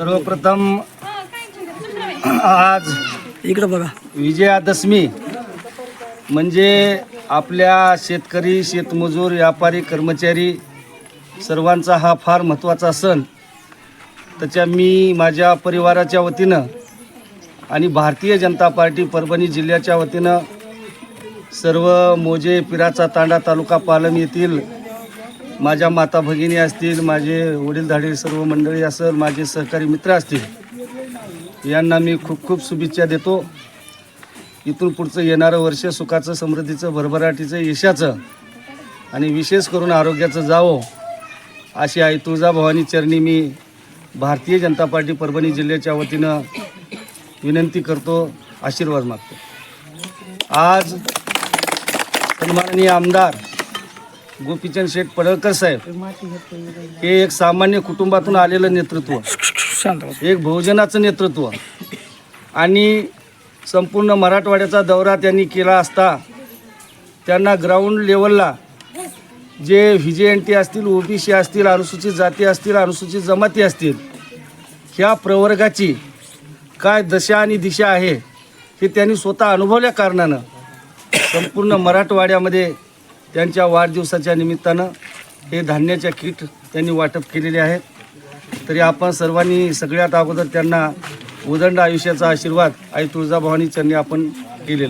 सर्वप्रथम आज इकडं बघा. विजयादशमी म्हणजे आपल्या शेतकरी शेतमजूर व्यापारी कर्मचारी सर्वांचा हा फार महत्त्वाचा सण. त्याच्या मी माझ्या परिवाराच्या वतीनं आणि भारतीय जनता पार्टी परभणी जिल्ह्याच्या वतीनं सर्व मोजे पिराचा तांडा तालुका पालम येथील माझ्या माता भगिनी असतील माझे वडीलधाडी सर्व मंडळी असेल माझे सहकारी मित्र असतील यांना मी खूप खूप शुभेच्छा देतो. इथून पुढचं येणारं वर्ष सुखाचं समृद्धीचं भरभराटीचं यशाचं आणि विशेष करून आरोग्याचं जावं अशी आई तुळजाभवानी चरणी मी भारतीय जनता पार्टी परभणी जिल्ह्याच्या वतीनं विनंती करतो आशीर्वाद मागतो. आज सन्माननीय आमदार गोपीचंद शेठ पडळकर साहेब. हे एक सामान्य कुटुंबातून आलेलं नेतृत्व. एक बहुजनाचं नेतृत्व. आणि संपूर्ण मराठवाड्याचा दौरा त्यांनी केला असता त्यांना ग्राउंड लेवलला जे व्ही जे एन टी असतील ओबीसी असतील अनुसूचित जाती असतील अनुसूचित जमाती असतील ह्या प्रवर्गाची काय दशा आणि दिशा आहे हे त्यांनी स्वतः अनुभवल्या कारणानं संपूर्ण मराठवाड्यामध्ये त्यांच्या वाढदिवसाच्या निमित्तानं हे धान्याच्या किट त्यांनी वाटप केलेले आहेत. तरी आपण सर्वांनी सगळ्यात अगोदर त्यांना उदंड आयुष्याचा आशीर्वाद आई तुळजाभवानी चरणी आपण